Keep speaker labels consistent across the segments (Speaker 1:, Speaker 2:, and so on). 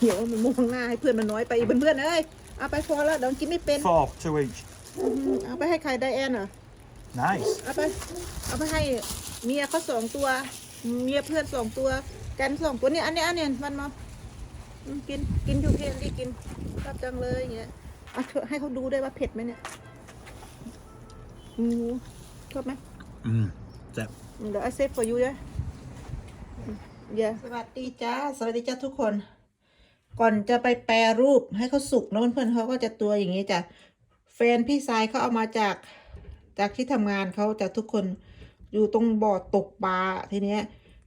Speaker 1: เหี่ยวมันมองหน้าให้เพื่อนมันน้อยไปอีกเพื่อนๆเอ้ยเอาไปพอแล้วเดี๋ยวกินไม่เป็น
Speaker 2: Four, two each.
Speaker 1: อืมเอาไปให้ใครไดแอนเหรอ
Speaker 2: Nice.
Speaker 1: เอาไปเอาไปให้เมียเขาสองตัว เมียเพื่อนสองตัว กันสองตัวเนี่ยอันนี้อันเนี้ยมันมาอืมกินกินอยู่เพียงดีกินชอบจังเลยอย่างเงี้ยเอาเถอะให้เขาดูได้วยว่าเผ็ดไหมเนี่ยอืมชอบไหม
Speaker 2: Mm. So,
Speaker 1: เดี๋ยวไอเซฟ for you ด้วยเยสวัสดีจ้า สวัสดีจ้าทุกคน ก่อนจะไปแปรรูปให้เขาสุกนะเพื่อนๆเขาก็จะตัวอย่างนี้จ้ะแฟนพี่สายเขาเอามาจากจากที่ทำงานเขาจากทุกคนอยู่ตรงบ่อตกปลาทีเนี้ย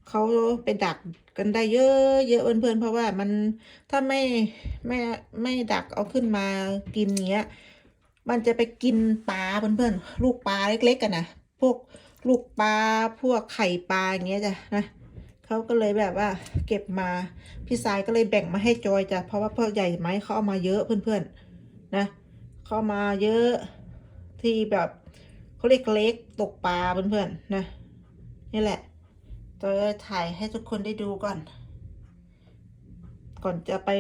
Speaker 1: เขาไปดักกันได้เยอะเยอะเพื่อนๆเพราะว่ามันถ้าไม่ไม่ไม่ดักเอาขึ้นมากินเนี้ย มันจะไปกินปลาเพื่อนๆลูกปลาเล็กๆกันนะพวกลูกปลาพวกไข่ปลาอย่างเงี้ยจ้ะนะ เขาก็เลยแบบว่า เก็บมา พี่สายก็เลยแบ่งมาให้จอยจ้ะ เพราะว่าพ่อใหญ่ไหมเขาเอามาเยอะเพื่อนๆ นะเขาเอามาเยอะที่แบบเขาเรียกเล็กตกปลาเพื่อนๆ นะ นี่แหละจอยถ่ายให้ทุกคนได้ดูก่อน ก่อนจะไป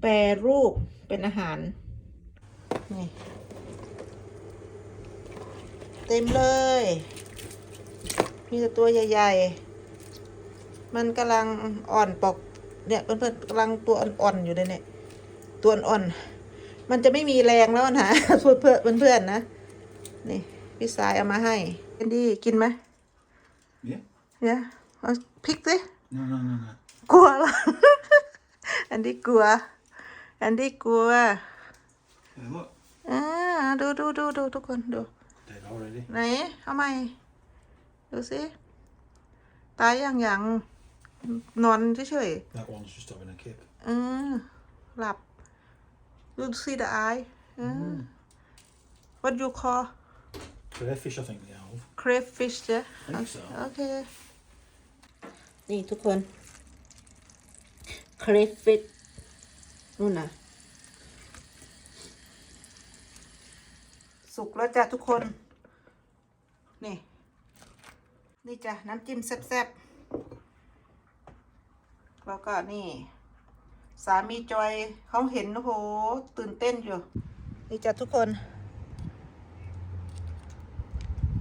Speaker 1: แปรรูปเป็นอาหาร นี่เต็มเลย มีแต่ตัวใหญ่ ๆ มันกำลังอ่อนปอก เนี่ยเพื่อนๆกำลังตัวอ่อนๆอยู่เลยเนี่ย ตัวอ่อนๆมันจะไม่มีแรงแล้วนะเพื่อนเพื่อนเพื่อนๆนะ นี่พี่สายเอามาให้แอนดี้กินไหม
Speaker 2: yeah.
Speaker 1: เนี่ยเอาพริกสิ
Speaker 2: No, no, no, no.
Speaker 1: กลัวเหรอแอนดี้กลัวแอนดี้กลัว
Speaker 2: Uh, look,
Speaker 1: อ่าดูดูดูดูทุกคนดู
Speaker 2: dead already.
Speaker 1: ไหนเอาใหม่ดูสิตายอย่างอย่าง นอนเฉย
Speaker 2: That one's just having a kick.
Speaker 1: ๆเออหลับดูสิ the eye เออ what you call
Speaker 2: Crayfish, I think they have.
Speaker 1: crayfish จ้ะ
Speaker 2: I think so.
Speaker 1: โอเค นี่ทุกคน crayfish นู่นน่ะสุกแล้วจ้ะทุกคน นี่ นี่จ้ะ น้ำจิ้มแซ่บๆ แล้วก็นี่ สามีจอยเขาเห็นโอ้โหตื่นเต้นอยู่ นี่จ้ะทุกคน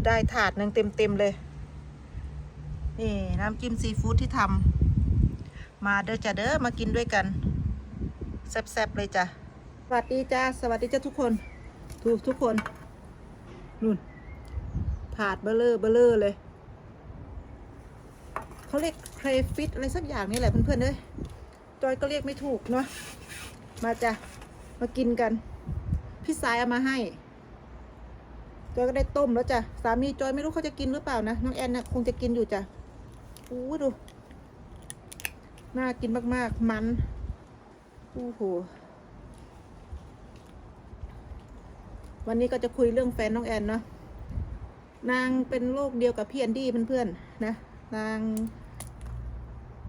Speaker 1: ได้ถาดหนึ่งเต็มๆเลย นี่น้ำจิ้มซีฟู้ดที่ทำมาเด้อจ้ะเด้อมากินด้วยกัน แซ่บๆเลยจ้ะสวัสดีจ้าสวัสดีจ้าทุกคนทุกทุกคนนู่นถาดเบลเลอร์เบลเลอร์เลย เขาเรียกเครฟิตอะไรสักอย่างนี่แหละเพื่อนๆเอ้ยจอยก็เรียกไม่ถูกเนาะมาจ้ะมากินกัน พี่สายเอามาให้จอยก็ได้ต้มแล้วจ้ะสามีจอยไม่รู้เขาจะกินหรือเปล่านะน้องแอนนะคงจะกินอยู่จ้ะอู้ดูน่ากินมากๆ มันโอ้โหวันนี้ก็จะคุยเรื่องแฟนน้องแอนเนาะนางเป็นโรคเดียวกับพี่แอนดี้เพื่อนๆนะนาง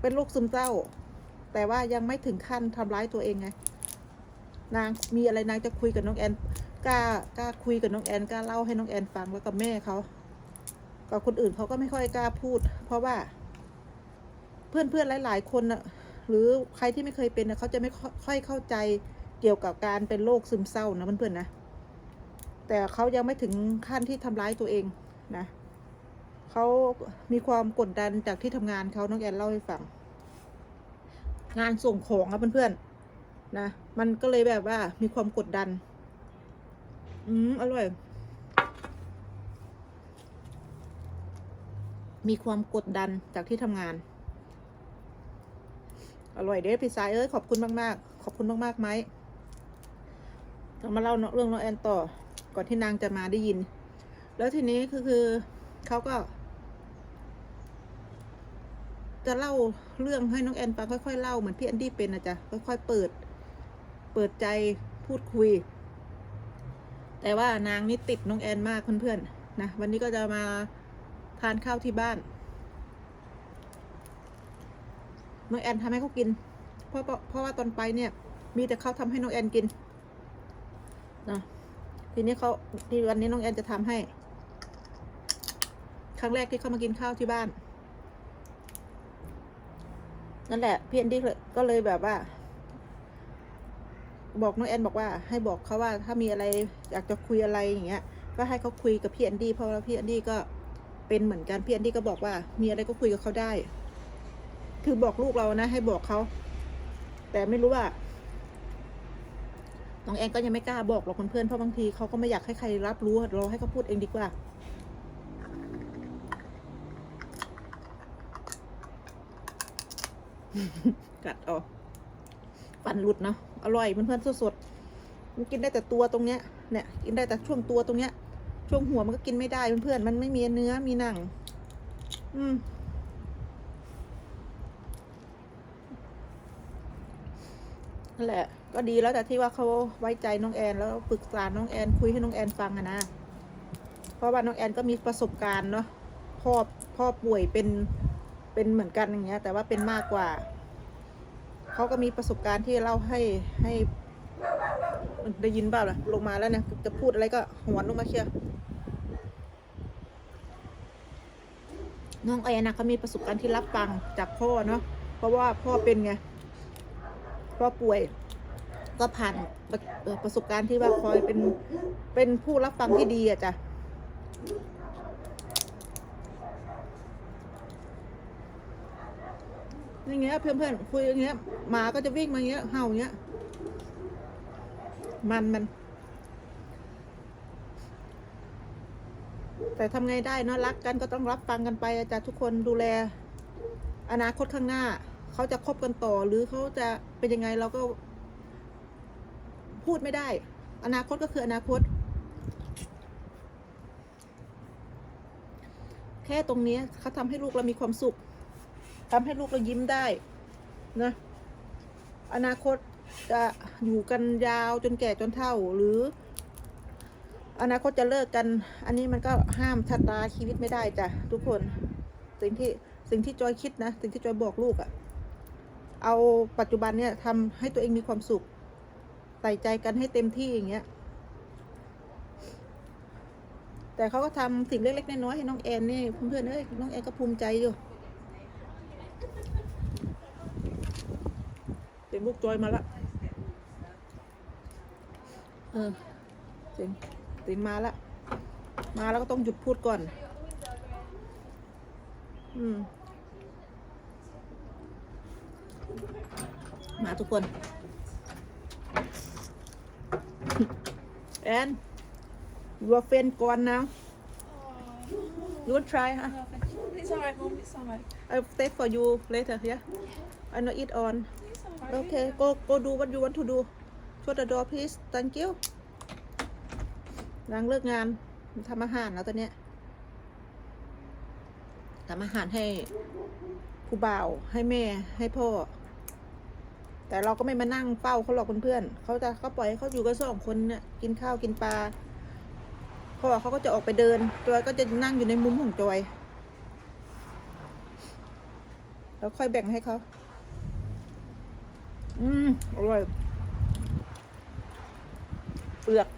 Speaker 1: เป็นโรคซึมเศร้า แต่ว่ายังไม่ถึงขั้นทำร้ายตัวเองไง นางมีอะไรนางจะคุยกับน้องแอนกล้ากล้าคุยกับน้องแอนกล้าเล่าให้น้องแอนฟังแล้วกับแม่เขากับคนอื่นเขาก็ไม่ค่อยกล้าพูด เพราะว่า เพื่อนเพื่อนหลาย ๆ คนน่ะ หรือใครที่ไม่เคยเป็นเขาจะไม่ค่อยเข้าใจเกี่ยวกับการเป็นโรคซึมเศร้านะเพื่อนๆนะแต่เขายังไม่ถึงขั้นที่ทำร้ายตัวเองนะ เขามีความกดดันจากที่ทำงานเขาน้องแอนเล่าให้ฟัง งานส่งของอะเพื่อนๆนะ มันก็เลยแบบว่ามีความกดดัน อืมอร่อย มีความกดดันจากที่ทำงาน อร่อยเด้พี่สายเอ้ยขอบคุณมากๆ ขอบคุณมากๆไหมเรามาเล่าเรื่องน้องแอนต่อ ก่อนที่นางจะมาได้ยิน แล้วทีนี้คือคือ เขาก็ จะเล่าเรื่องให้น้องแอนฟังค่อยๆเล่าเหมือนพี่แอนดี้เป็นนะจ๊ะค่อยๆเปิด เปิดใจพูดคุย แต่ว่านางนี่ติดน้องแอนมากเพื่อนๆนะวันนี้ก็จะมาทานข้าวที่บ้านน้องแอนทำให้เขากิน เพราะเพราะว่าตอนไปเนี่ย มีแต่เขาทำให้น้องแอนกินนะทีนี้เขาที่วันนี้น้องแอนจะทำให้ รั้งแรกที่เขามากินข้าวที่บ้าน นั่นแหละพี่แอนดี้ก็เลยแบบว่า บอกน้องแอนบอกว่า ให้บอกเขาว่าถ้ามีอะไรอยากจะคุยอะไรอย่างเงี้ย ก็ให้เขาคุยกับพี่แอนดี้เพราะว่าพี่แอนดี้ก็เป็นเหมือนกันพี่แอนดี้ก็บอกว่า มีอะไรก็คุยกับเขาได้ คือบอกลูกเรานะให้บอกเขาแต่ไม่รู้ว่าน้องแอนก็ยังไม่กล้าบอกหรอกเพื่อนๆเพราะบางทีเขาก็ไม่อยากให้ใครรับรู้เราให้เขาพูดเองดีกว่า กัดออกฟันหลุดเนาะอร่อยเพื่อนๆสดๆมันกินได้แต่ตัวตรงเนี้ยเนี่ยกินได้แต่ช่วงตัวตรงเนี้ย ช่วงหัวมันก็กินไม่ได้เพื่อนๆมันไม่มีเนื้อมีหนัง อืมนั่นแหละ ก็ดีแล้วแต่ที่ว่าเขาไว้ใจน้องแอนแล้วปรึกษาน้องแอนคุยให้น้องแอนฟังอะนะเพราะว่าน้องแอนก็มีประสบการณ์เนาะพ่อพ่อป่วยเป็น เป็นเหมือนกันอย่างเงี้ยแต่ว่าเป็นมากกว่า เขาก็มีประสบการณ์ที่เล่าให้ให้ได้ยินเปล่าล่ะลงมาแล้วเนี่ยจะพูดอะไรก็หวนลงมาเชียวน้องแอนนะเขามีประสบการณ์ที่รับฟังจากพ่อเนาะเพราะว่าพ่อเป็นไงพ่อป่วย ก็ผ่านประประสบการณ์ที่ว่าคอยเป็นเป็นผู้รับฟังที่ดีอะจ้ะ อย่างเงี้ยเพื่อนๆคุยอย่างเงี้ยหมาก็จะวิ่งมาอย่างเงี้ยเห่าอย่างเงี้ย มันมัน แต่ทำไงได้เนาะรักกันก็ต้องรับฟังกันไปอาจารย์ทุกคนดูแล อนาคตข้างหน้า เขาจะคบกันต่อหรือเขาจะเป็นยังไงเราก็ พูดไม่ได้ อนาคตก็คืออนาคต แค่ตรงนี้เขาทำให้ลูกเรามีความสุข ทำให้ลูกเรายิ้มได้นะ อนาคตจะอยู่กันยาวจนแก่จนเฒ่าหรือ อนาคตจะเลิกกัน อันนี้มันก็ห้ามชะตาชีวิตไม่ได้จ้ะทุกคน สิ่งที่สิ่งที่จอยคิดนะ สิ่งที่จอยบอกลูกอะ่ะ เอาปัจจุบันเนี่ยทำให้ตัวเองมีความสุขใส่ใจกันให้เต็มที่อย่างเงี้ย แต่เขาก็ทำสิ่งเล็กๆน้อยๆให้น้องแอนนี่เพื่อนๆเอ้ยน้องแอนก็ภูมิใจอยู่ เสียงลูกจอยมาละเออเสีงเสีมาละ มาแล้วก็ต้องหยุดพูดก่อน อืม มาทุกคน and your friend gone now you try
Speaker 3: ฮะ sorry Mom. sorry
Speaker 1: I stay for you later yeah I know eat on okay go go do what you want to do shut the door please thank you ล้างเลิกงานทำอาหารแล้วตอนเนี้ยทำอาหารให้ผู้บ่าวให้แม่ให้พ่อ แต่เราก็ไม่มานั่งเฝ้าเขาหรอกเพื่อนๆเขาจะเขาปล่อยให้เขาอยู่กันสองคนเนี่ยกินข้าวกินปลาพ่อเขาก็จะออกไปเดินจอยก็จะนั่งอยู่ในมุมของจอย แล้วค่อยแบ่งให้เขา อืม อร่อย เปลือก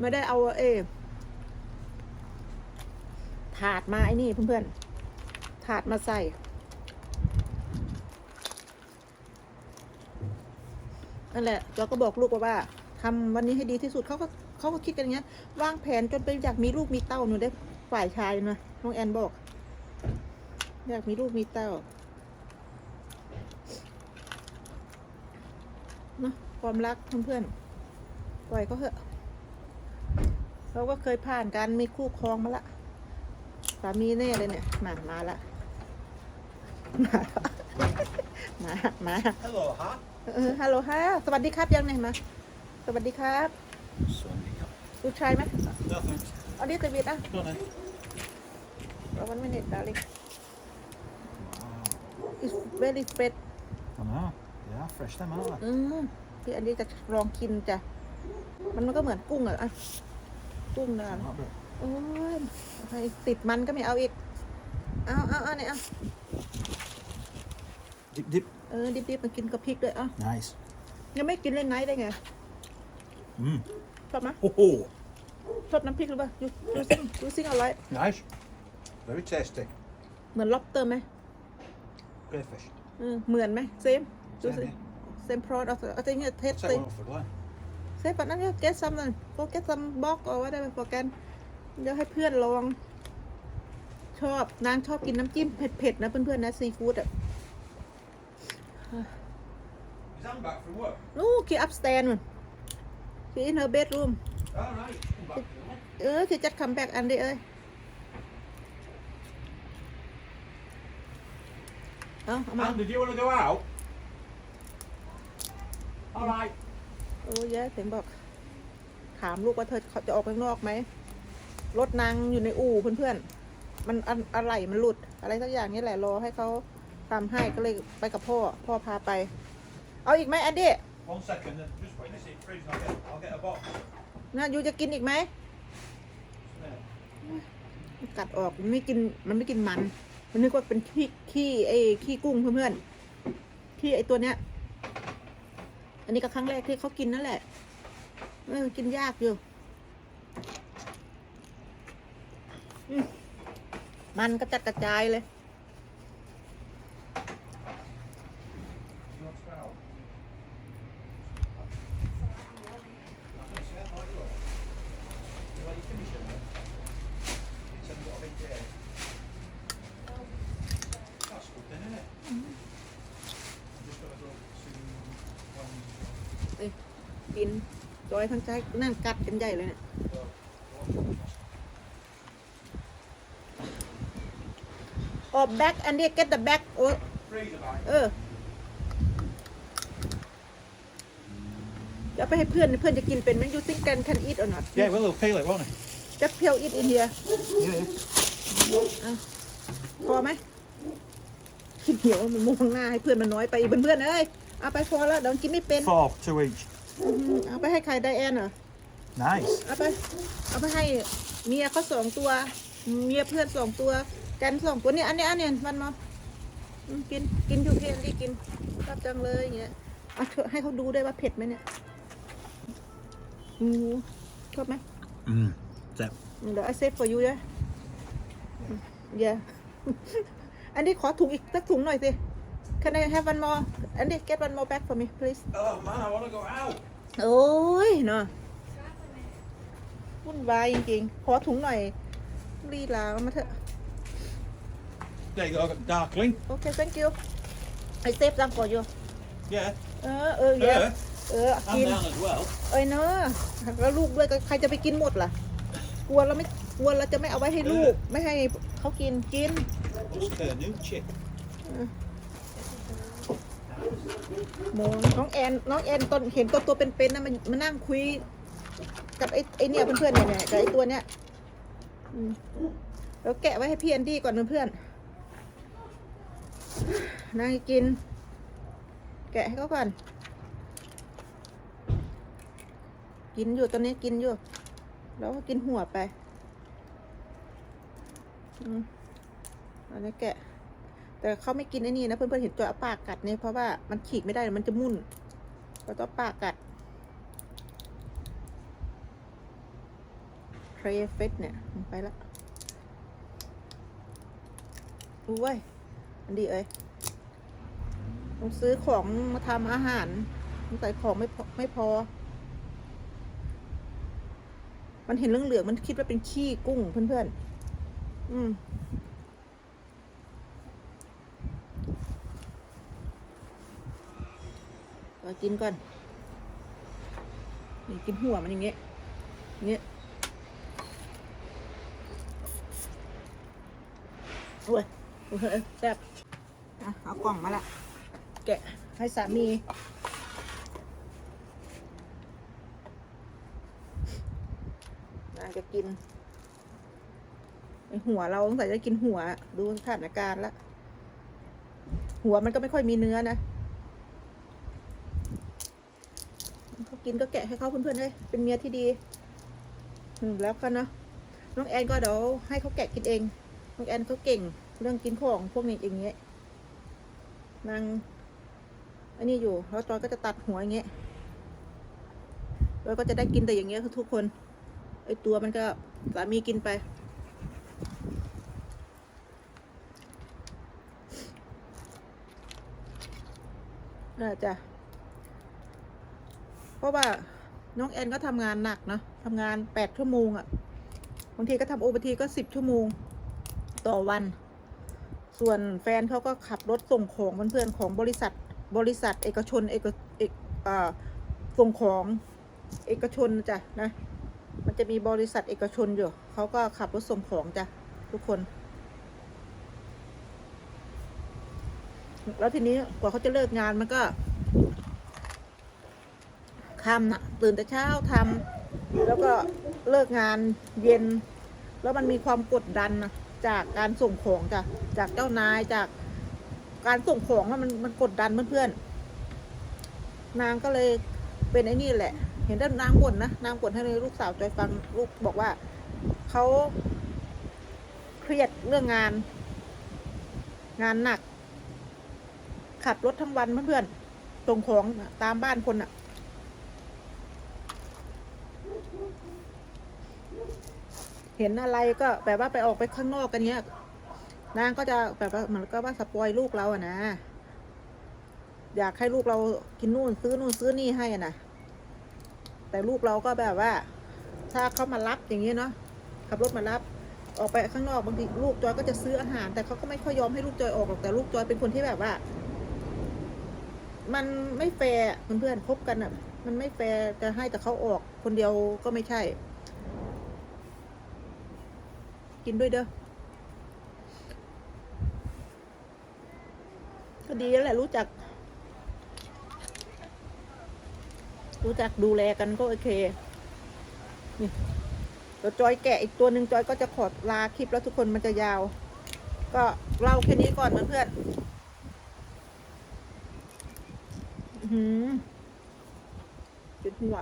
Speaker 1: ไม่ได้เอาเอถาดมาไอ้นี่เพื่อนๆ ถาดมาใส่ นั่นแหละ เราก็บอกลูกว่าว่าทำวันนี้ให้ดีที่สุดเขาก็เขาก็คิดกันอย่างเงี้ย วางแผนจนไปอยากมีลูกมีเต้าหนูได้ฝ่ายชายนะน้องแอนบอก อยากมีลูกมีเต้าเนอะ ความรักเพื่อนๆปล่อยเขาเถอะเราก็เคยผ่านการมีคู่ครองมาละสามีแน่เลยเนี่ยมามาละมามา
Speaker 2: Hello, huh?
Speaker 1: เออฮัลโหลฮะสวัสดีครับยังไงมาสวัสดีครับ
Speaker 2: Sorry.
Speaker 1: ดูชายไหม
Speaker 2: Nothing.
Speaker 1: เอาดิสวิตอะ
Speaker 2: Go on then.
Speaker 1: เราวันไม่เน็ตดาริ it's very fresh
Speaker 2: I know. They are fresh, them, aren't
Speaker 1: อืม พี่อันนี้จะลองกินจ้ะ มันมันก็เหมือนกุ้งอะอะกุ้งนะ
Speaker 2: they? Not a bit.
Speaker 1: โอ้ยให้ติดมันก็ไม่เอาอีก เอาเอาเอาเนี่ยเอา
Speaker 2: Dip, dip.
Speaker 1: เออดิบๆมากินกับพริกด้วยเอะ
Speaker 2: Nice.
Speaker 1: ยังไม่กินเลยไงได้ไง
Speaker 2: Mm.
Speaker 1: ชอบไหม
Speaker 2: Ho ho.
Speaker 1: ชอบน้ำพริกหรือเปล่ายูยูซิ่งยูซิ่งอร่อย
Speaker 2: Nice. Very tasty.
Speaker 1: เหมือนล็อบเตอร์ไหม
Speaker 2: Crayfish.
Speaker 1: เออเหมือนไหมเซมดู
Speaker 2: Same
Speaker 1: สิ
Speaker 2: here.
Speaker 1: เซมพรอดเอาเอาจริงๆเทส
Speaker 2: Set
Speaker 1: ติ
Speaker 2: one up for Glenn.
Speaker 1: เซฟปันนั้นก็ get some นั่น go get some box เอาไว้ได้ไหมโปรแกรมเดี๋ยวให้เพื่อนลอง ชอบนางชอบกินน้ำจิ้มเผ็ดๆนะเพื่อนๆนะซีฟู้ดอะ
Speaker 2: Is Anne back from work?
Speaker 1: นู่นคีอัพสแตนมันคี in her bedroom
Speaker 2: All right. Come back.
Speaker 1: เออคือจัดคัมแบ็กอันเดียเอ้ยเอาเอามา
Speaker 2: Anne, did you want to go out? All right.
Speaker 1: โอ้ยะเสียงบอก ถามลูกว่าเธอเขาจะออกไปข้างนอกไหม รถนางอยู่ในอู่เพื่อนๆ มันอันอะไรมันหลุด อะไรสักอย่างนี่แหละรอให้เขาทำให้ก็เลยไปกับพ่อ พ่อพาไป เอาอีกไหมแอนดี้
Speaker 2: One second. then Just put this in the fridge and I'll get, I'll get a box.
Speaker 1: นะยูจะกินอีกไหม
Speaker 2: There.
Speaker 1: กัดออกมันไม่กินมันไม่กินมัน มันนึกว่าเป็นขี้ขี้ไอ้ขี้กุ้งเพื่อนๆขี้ไอ้ตัวเนี้ย อันนี้ก็ครั้งแรกที่เขากินนั่นแหละเออกินยากอยู่มมันกระจัดกระจายเลย
Speaker 2: You want to go out? Well, you finish it then. It's a lot of big day. That's good then, isn't it? I'm just gonna go to one.
Speaker 1: กินจอยทั้งใจนั่งกัดกันใหญ่เลยเนี่ยออกแบ็กอันนี้ get the back โอ้
Speaker 2: Freezer bag.
Speaker 1: เออจะเอาไปให้เพื่อนเพื่อนจะกินเป็นไหม you think can can eat or not
Speaker 2: Yeah, well, they'll peel it, won't they?
Speaker 1: จะเพียว eat in here
Speaker 2: Yeah.
Speaker 1: พอไหมคิดเหี่ยวมันมองหน้าให้เพื่อนมันน้อยไปอีกเพื่อนๆเอ้ยเอาไปพอแล้วเดี๋ยวกินไม่เป็น
Speaker 2: Four, two each.
Speaker 1: อืมเอาไปให้ใครไดแอนเหรอ
Speaker 2: Nice.
Speaker 1: เอาไป เอาไปให้เมียเขาสองตัว เมียเพื่อนสองตัว กันสองตัวเนี่ยอันนี้อันเนี้ยมันมาอืมกิน กินอยู่เพียงที่กินชอบจังเลยอย่างเงี้ยเอาเถอะให้เขาดูได้วยว่าเผ็ดไหมเนี่ยอืมชอบไหม
Speaker 2: Mm. Zep.
Speaker 1: เดี๋ยวไอเซฟ for you เลยเดี๋ยวอันนี้ขอถุงอีกสักถุงหน่อยสิ Can I have one more อันนี้ get one more back for me please
Speaker 2: Oh man, I want to go out.
Speaker 1: โอ้ยเนาะวุ่นวายจริงๆ ขอถุงหน่อย รีลามาเถอะ
Speaker 2: There you go, darkling.
Speaker 1: โอเค thank you ไอเซฟสั่ง for you
Speaker 2: Yeah.
Speaker 1: เออเออเดี๋ยว
Speaker 2: Her.
Speaker 1: เออกิน
Speaker 2: And down as well.
Speaker 1: เอ้ยเนอะแล้วลูกด้วยก็ใครจะไปกินหมดล่ะ กลัวเราไม่กลัวเราจะไม่เอาไว้ให้ลูก ไม่ให้เขากินกิน
Speaker 2: Just her new chick.
Speaker 1: โมน้องแอนน้องแอนตอนเห็นตัวตัวเป็นๆนะมันมันนั่งคุย กับไอ้ไอ้เนี่ยเพื่อนๆเนี่ยเนี่ยกับไอ้ตัวเนี้ยอืมแล้วแกะไว้ให้พี่แอนดี้ก่อนเพื่อนๆนางกิน แกะให้เขาก่อน กินอยู่ตอนนี้กินอยู่ แล้วก็กินหัวไป อืมอันนี้แกะ แต่เขาไม่กินไอ้นี่นะเพื่อนๆเห็นตัวเอาปากกัดเนี่ยเพราะว่ามันฉีกไม่ได้มันจะมุ่นก็ต้องปากกัดเครเฟสเนี่ยมันไปละอู้เว้ยอันดีเอ้ยต้องซื้อของมาทำอาหารต้องใส่ของไม่พอไม่พอ มันเห็นเรื่องเหลืองมันคิดว่าเป็นขี้กุ้งเพื่อนๆ อืม ก็กินก่อนนี่กินหัวมันอย่างเงี้ยอย่างเงี้ยโอ้ยโอ้ยแซ่บอะเอากล่องมาละแกะให้สามีน่าจะกินไอ้หัวเราสงสัยจะกินหัว ดูสถานการณ์ละ หัวมันก็ไม่ค่อยมีเนื้อนะ เขา กินก็แกะให้เขาเพื่อนๆเลยเป็นเมียที่ดีอืมแล้วกันนะน้องแอนก็เดี๋ยวให้เขาแกะกินเอง น้องแอนเขาเก่ง เรื่องกินของพวกนี้อย่างเงี้ยนางอันนี้อยู่แล้วจอยก็จะตัดหัวอย่างเงี้ยแล้วก็จะได้กินแต่อย่างเงี้ยทุกคนไอตัวมันก็สามีกินไป น่าจะ ราะว่าน้องแอนก็ทำงานหนักเนาะทำงานแปดชั่วโมงอะ่ะบางทีก็ทำโอเวอร์ทีก็สิบชั่วโมงต่อวัน ส่วนแฟนเขาก็ขับรถส่งของเพื่อนๆของบริษัทบริษัทเอกชนเอกเอกอ่าส่งของเอกชนจ้ะนะมันจะมีบริษัทเอกชนอยู่เขาก็ขับรถส่งของจ้ะทุกคน แล้วทีนี้กว่าเขาจะเลิกงานมันก็ ทำนะตื่นแต่เช้าทำแล้วก็เลิกงานเย็น แล้วมันมีความกดดันนะจากการส่งของจ้ะจากเจ้านายจากการส่งของแล้วมันมันกดดันเพื่อนๆนางก็เลยเป็นไอ้นี่แหละ เห็นด้นางบ่นนะนางบ่นให้ลูกสาวจอยฟังลูกบอกว่าเขาเครียดเรื่องงาน งานหนัก ขับรถทั้งวันเพื่อนๆส่งของตามบ้านคนอะ เห็นอะไรก็แบบว่าไปออกไปข้างนอกกันเนี้ย นางก็จะแบบว่าเหมือนก็ว่าสปอยลูกเราอะนะ อยากให้ลูกเรากินนู่นซื้อนู่นซื้อนี่ให้อะนะแต่ลูกเราก็แบบว่า ถ้าเขามารับอย่างนี้เนาะขับรถมารับ ออกไปข้างนอกบางทีลูกจอยก็จะซื้ออาหาร แต่เขาก็ไม่ค่อยยอมให้ลูกจอยออกหรอกแต่ลูกจอยเป็นคนที่แบบว่า มันไม่แฟร์เพื่อนๆคบกันอะ มันไม่แฟร์จะให้แต่เขาออกคนเดียวก็ไม่ใช่ กินด้วยเด้อ ก็ดีแล้วแหละรู้จัก รู้จักดูแลกันก็โอเค นี่เดี๋ยวจอยแกะอีกตัวหนึ่งจอยก็จะขอลาคลิปแล้วทุกคนมันจะยาว ก็เล่าแค่นี้ก่อนเพื่อนอื้อหือจุดหัว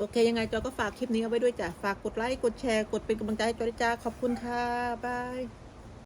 Speaker 1: โอเค ยังไงจอยก็ฝากคลิปนี้เอาไว้ด้วยจ้ะ ฝากกดไลค์ กดแชร์ กดเป็นกำลังใจให้จอยด้วยจ้า ขอบคุณค่ะ บาย